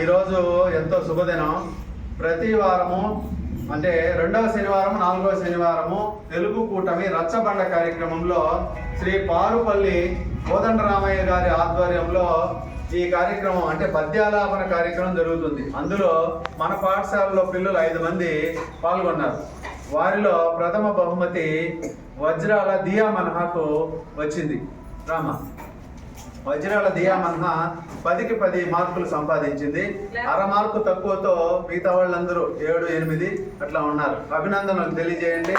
ఈరోజు ఎంతో శుభదినం. ప్రతి వారము అంటే రెండవ శనివారం నాలుగవ శనివారము తెలుగు కూటమి రచ్చబండ కార్యక్రమంలో శ్రీ పారుపల్లి కోదండరామయ్య గారి ఆధ్వర్యంలో ఈ కార్యక్రమం అంటే పద్యాలాపన కార్యక్రమం జరుగుతుంది. అందులో మన పాఠశాలలో పిల్లలు ఐదు మంది పాల్గొన్నారు. వారిలో ప్రథమ బహుమతి వజ్రాల దియా మన్హాకు వచ్చింది. రామ. వజ్రాల దియా పదికి పది మార్కులు సంపాదించింది. అర మార్కు తక్కువతో మిగతా వాళ్ళందరూ ఏడు ఎనిమిది అట్లా ఉన్నారు. అభినందనలు తెలియజేయండి.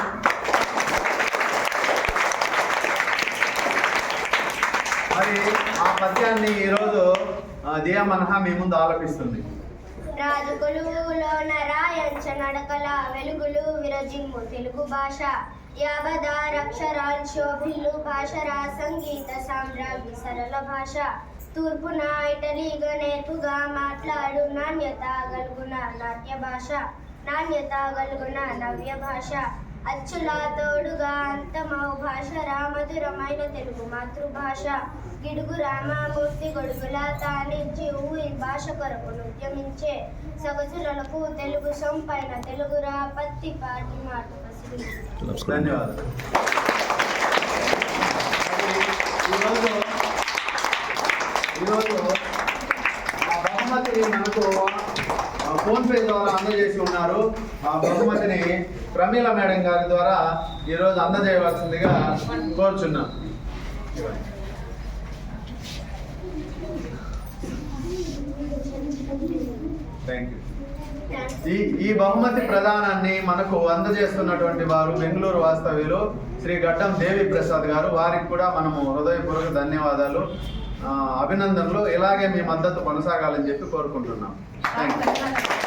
మరి ఆ పద్యాన్ని ఈరోజు దియా మన్హా మీ ముందు ఆలపిస్తుంది. రాజు నడకల వెలుగులు విరజిమ్ము తెలుగు భాష. యాభదారక్షరాల్ శోభిల్లు భాషరా సంగీత సామ్రాజ్ఞి సరళ భాష తూర్పున ఇటలీగా నేర్పుగా మాట్లాడు నాణ్యత గలుగున నాట్య భాష నాణ్యత గలుగున నవ్య భాష అచ్చులా తోడుగా అంతమౌ భాష రామధురమైన తెలుగు మాతృభాష. గిడుగు రామమూర్తి గొడుగుల తానించి ఊరి భాష కొరకు ఉద్యమించే సగసులకు తెలుగు సొంపైన తెలుగురా పత్తి పాటి మాట ధన్యవాదాలు. ఈరోజు ఈరోజు మనకు ఆ, ఫోన్ పే ద్వారా అందజేసి ఉన్నారు ఆ బహుమతిని ప్రమీల మేడం గారి ద్వారా ఈరోజు అందజేయవలసిందిగా కోరుచున్నాం. థ్యాంక్ యూ ఈ ఈ బహుమతి ప్రదానాన్ని మనకు అందజేస్తున్నటువంటి వారు బెంగళూరు వాస్తవ్యులు శ్రీ గడ్డం దేవి ప్రసాద్ గారు. వారికి కూడా మనము హృదయపూర్వక ధన్యవాదాలు అభినందనలు. ఇలాగే మీ మద్దతు కొనసాగాలని చెప్పి కోరుకుంటున్నాం. Thank you.